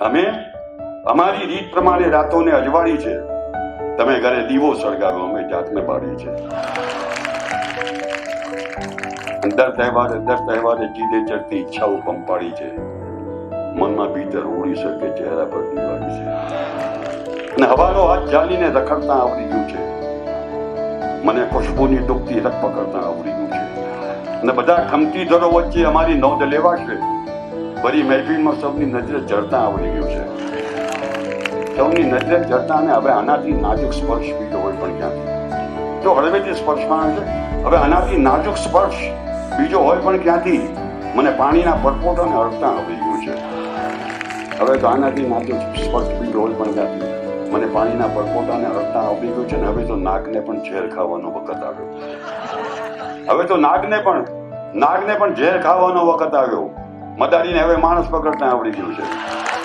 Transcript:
અમે અમારી રીત પ્રમાણે રાતોને અજવાળી છે. તમે ઘરે દીવો સળગાવો, અમે જાતને પાડી છે દર તહેવારે દર તહેવારે જીદે ચડતી ઈચ્છાઓ પાડી છે. મનમાં ભીતર ઉડી શકે, ચહેરા પર દિવાળી છે. અને હવાનો હાથ જાલીને રખડતા આવડી ગયું છે. મને ખુશ્બુની ડૂબતી રખ પકડતા આવડી ગયું છે. અને બધા ખમતી દરો વચ્ચે અમારી નોંધ લેવાશે. ભરી મહેફિલમાં સૌની નજરે જડતા આવડી ગયું છે. સૌની નજરે જડતા અને હવે આનાથી નાજુક સ્પર્શ બીજો હોય પણ ક્યાંથી? તો હળવેથી સ્પર્શમાં છે, હવે આનાથી નાજુક સ્પર્શ બીજો હોય પણ ક્યાંથી? મને પાણીના પરપોટાને હળતા આવડી ગયું છે. હવે તો આનાથી નાજુક સ્પર્શ બીજો હોય પણ ક્યાંથી? મને પાણીના પરપોટાને હળતા આવડી ગયું છે ને હવે તો નાગને પણ ઝેર ખાવાનો વખત આવ્યો. હવે તો નાગને પણ નાગને પણ ઝેર ખાવાનો વખત આવ્યો. મદારીને હવે માણસ પકડતા આવડી ગયું છે.